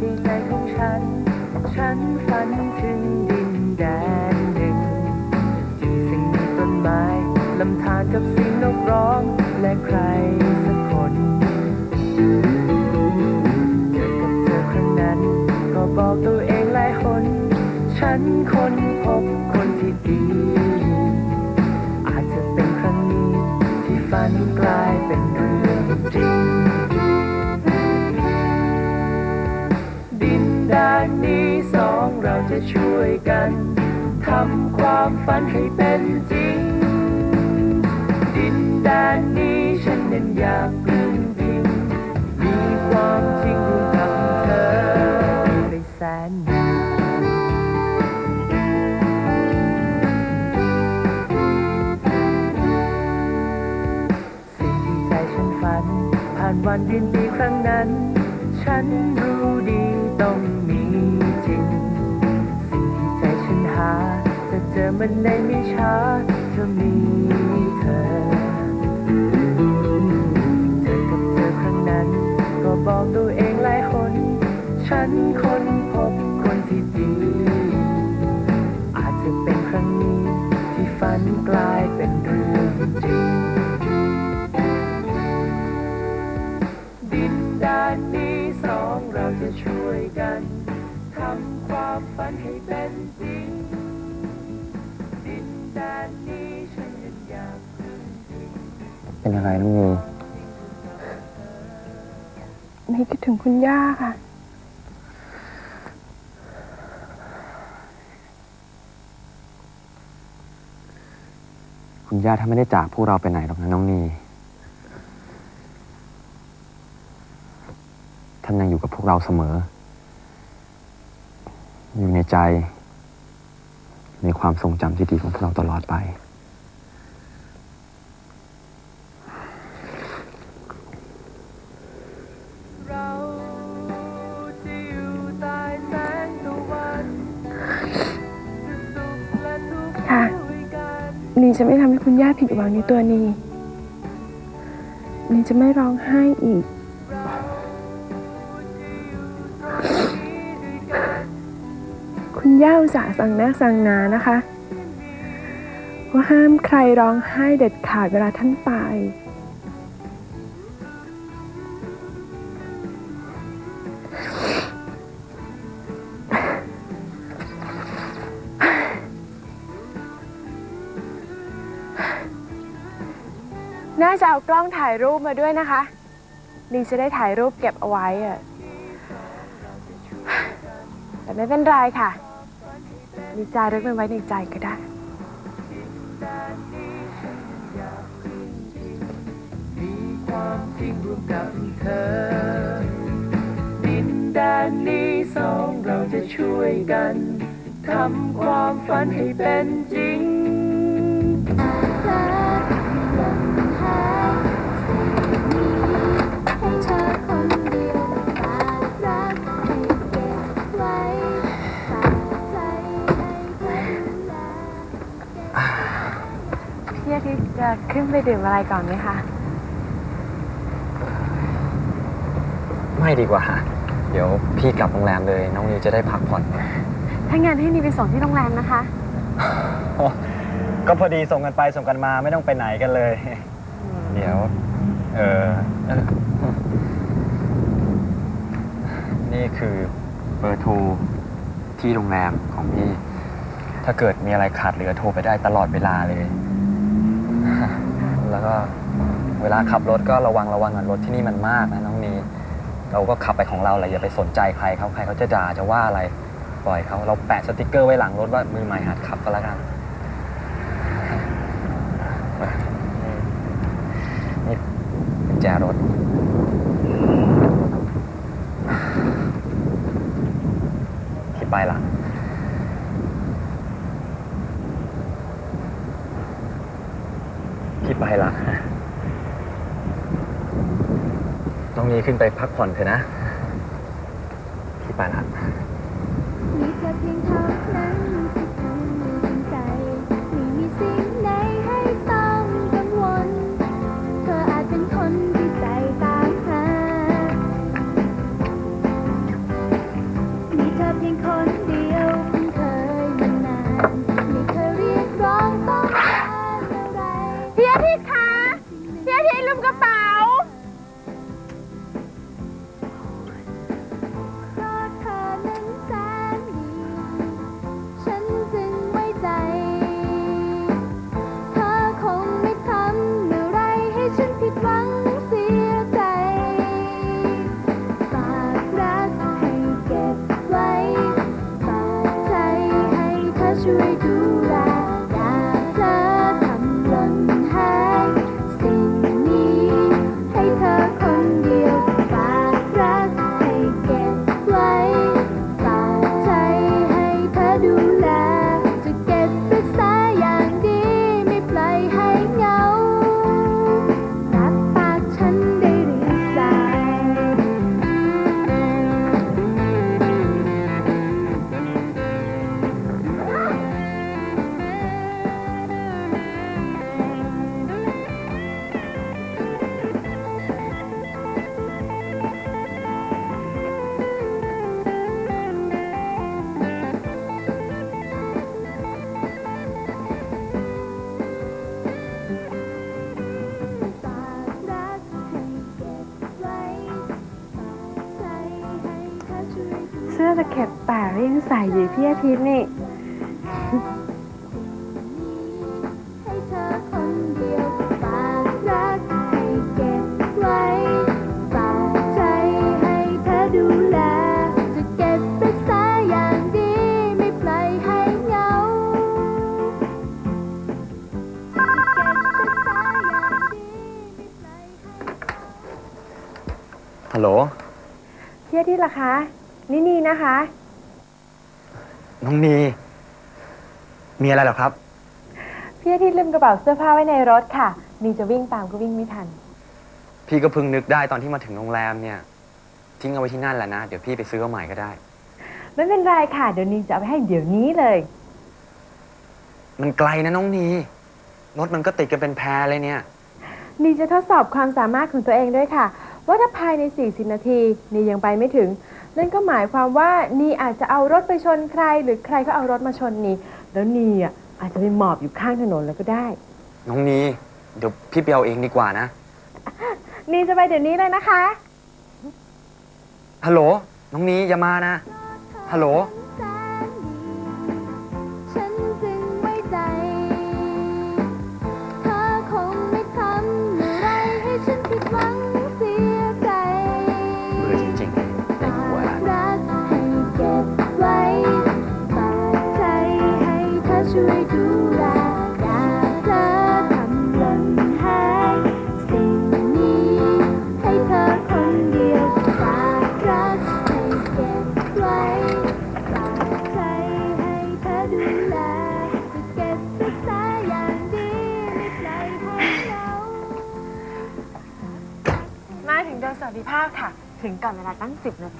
ในใจของฉัน ฉันฝันถึงดินแดนหนึ่งที่ซึ่งมีต้นไม้ลำธารกับเสียงนกร้องและใคร ความฝันให้เป็นจริง ดินแดนนี้ฉันนั้นอยากพึ่งพิงมีความจริงร่วมกับเธอไปแสนนานสิ่งที่ใจฉันฝัน ผ่านวันดือนปีครั้งนั้น ฉันรู้ มันในไม่ช้าจะมีเธอเจอกับเธอครั้งนั้น ก็บอกตัวเองหลายหนฉันคนพบคนที่ดี อาจจะเป็นครั้งนี้ ที่ฝันกลายเป็นเรื่องจริง ดินแดนนี้สองเราจะช่วยกันทำความฝันให้เป็นจริง เป็นอะไรน้องนีนี่คิดถึงคุณย่าค่ะ คุณย่าถ้าไม่ได้จากพวกเราไปไหนหรอกนะน้องนีท่านยังอยู่กับพวกเราเสมอ อยู่ในใจ ในความทรงจำที่ดีของพวกเราตลอดไป นีจะไม่ทำให้คุณย่าผิดหวังในตัวนีนีจะไม่ร้องไห้อีก คุณย่าอุตส่าห์สั่งนักสั่งนานะคะ ว่าห้ามใครร้องไห้เด็ดขาดเวลาท่านไป น่าจะเอากล้องถ่ายรูปมาด้วยนะคะนีจะได้ถ่ายรูปเก็บเอาไว้อะแต่ไม่เป็นไรค่ะนีจารึกมันไว้ในใจก็ได้ความจริงร่วมกับเธอ ดินแดนนี้สองเราจะช่วยกันทำความฝันให้เป็นจริง ขึ้นไปดื่มอะไรก่อนไหมคะ ไม่ดีกว่า เดี๋ยวพี่กลับโรงแรมเลย น้องนีจะได้พักผ่อนถ้างั้นให้นีไปส่งที่โรงแรมนะคะ ก็พอดีส่งกันไปส่งกันมาไม่ต้องไปไหนกันเลย เดี๋ยว เออเอ่อนี่คือเบอร์โทรที่โรงแรมของพี่ ถ้าเกิดมีอะไรขาดเหลือโทรไปได้ตลอดเวลาเลย แล้วก็เวลาขับรถก็ระวังระวังหน่อยรถที่นี่มันมากนะน้องนีเราก็ขับไปของเราแหละอย่าไปสนใจใครเขาใครเขาจะด่าจะว่าอะไรปล่อยเขาเราแปะสติกเกอร์ไว้หลังรถว่ามือใหม่หัดขับก็แล้วกันนี่กุญแจรถที่ไปหลัง ที่ป้ายหลังต้องนี้ขึ้นไปพักผ่อนเถอะนะ พี่ปายหลังมีเธอเพียงเท่า เธอคนเดียวฝากรักให้เก็บไว้ฝากใจให้เธอดูแลจะเก็บรักษาอย่างดีไม่ปล่อยให้เหงาจะเก็บรักษาอย่างดีไม่ปล่อยให้ฮัลโหล พี่อาทิตย์ล่ะคะ นี่นี่นะคะ น้องนี มีอะไรเหรอครับ พี่อาทิตย์ลืมกระเป๋าเสื้อผ้าไว้ในรถค่ะนี่จะวิ่งตามก็วิ่งไม่ทัน พี่ก็เพิ่งนึกได้ตอนที่มาถึงโรงแรมเนี่ย ทิ้งเอาไว้ที่นั่นแหละนะ เดี๋ยวพี่ไปซื้อเอาใหม่ก็ได้ ไม่เป็นไรค่ะ เดี๋ยวนิงจะเอาไปให้เดี๋ยวนี้เลย มันไกลนะน้องนีรถมันก็ติดกันเป็นแพรเลยเนี่ย นีจะทดสอบความสามารถของตัวเองด้วยค่ะ ว่าถ้าภายใน 40 นาทีนียังไปไม่ถึง นั่นก็หมายความว่านีอาจจะเอารถไปชนใคร หรือใครก็เอารถมาชนนีแล้วนีอะอาจจะไปหมอบอยู่ข้างถนนแล้วก็ได้ น้องนีเดี๋ยวพี่ไปเอาเองดีกว่านะ นีจะไปเดี๋ยวนี้เลยนะคะ ฮัลโหล น้องนีอย่ามานะ ฮัลโหล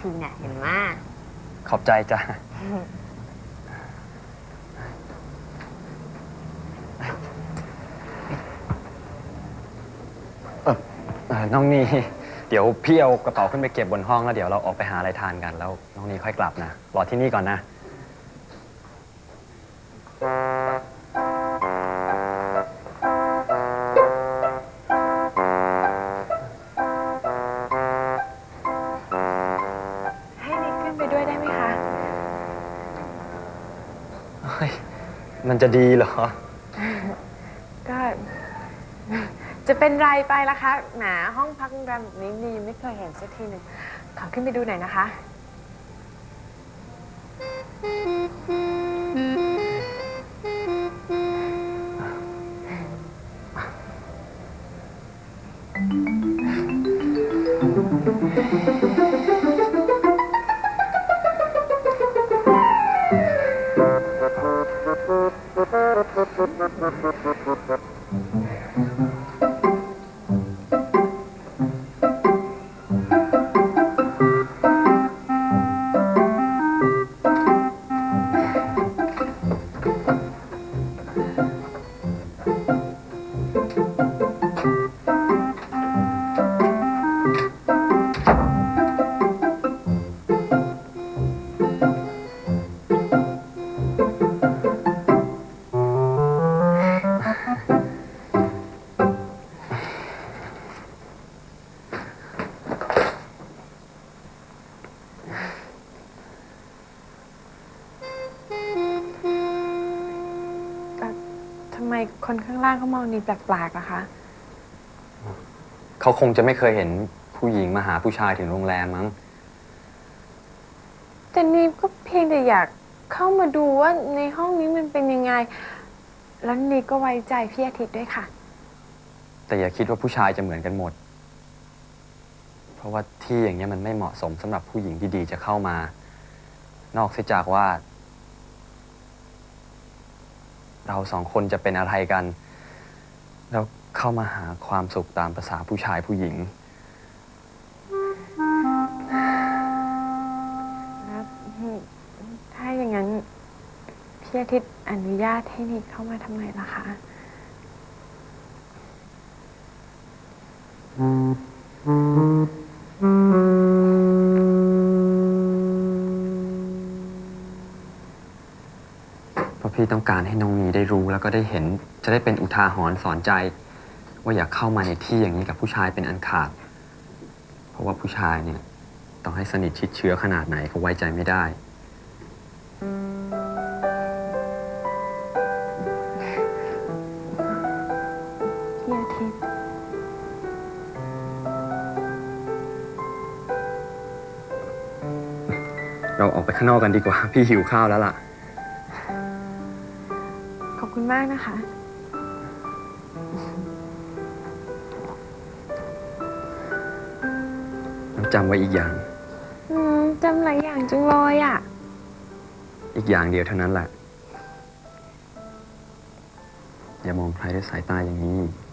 ทีเนี่ยเห็นว่าขอบใจจ้ะ เออเออน้องนีเดี๋ยวพี่เอากระเป๋าขึ้นไปเก็บบนห้องแล้วเดี๋ยวเราออกไปหาอะไรทานกันแล้ว น้องนีค่อยกลับนะ รอที่นี่ก่อนนะ มันจะดีเหรอ ก็ จะเป็นไรไปล่ะคะแหมห้องพักโรงแรมแบบนี้มีไม่เคยเห็นสักทีหนึ่งขอขึ้นไปดูหน่อยนะคะางล่างเขามองนีแปลกๆล่ะคะ เขาคงจะไม่เคยเห็นผู้หญิงมาหาผู้ชายถึงโรงแรมมั้ง แต่นีก็เพียงแต่อยากเข้ามาดูว่าในห้องนี้มันเป็นยังไง แล้วนีก็ไว้ใจพี่อาทิตย์ด้วยค่ะ แต่อย่าคิดว่าผู้ชายจะเหมือนกันหมด เพราะว่าที่อย่างเงี้ยมันไม่เหมาะสมสำหรับผู้หญิงดีๆจะเข้ามา นอกเสียจากว่า เราสองคนจะเป็นอะไรกัน แล้วเข้ามาหาความสุขตามภาษาผู้ชายผู้หญิงแล้วถ้าอย่างนั้น พี่อาทิตย์อนุญาตให้นีเข้ามาทำไมล่ะคะเพราะพี่ต้องการให้น้องนีได้รู้แล้วก็ได้เห็น จะได้เป็นอุทาหรณ์สอนใจ ว่าอย่าเข้ามาในที่อย่างนี้กับผู้ชายเป็นอันขาด เพราะว่าผู้ชายเนี่ยต่อให้สนิทชิดเชื้อขนาดไหนก็ไว้ใจไม่ได้ พี่อาทิตย์ เราออกไปข้างนอกกันดีกว่า พี่หิวข้าวแล้วล่ะขอบคุณมากนะคะน้ำจำไว้อีกอย่าง อืมจำหลายอย่างจังเลยอะ อีกอย่างเดียวเท่านั้นแหละ อย่ามองใครด้วยสายตาอย่างนี้อ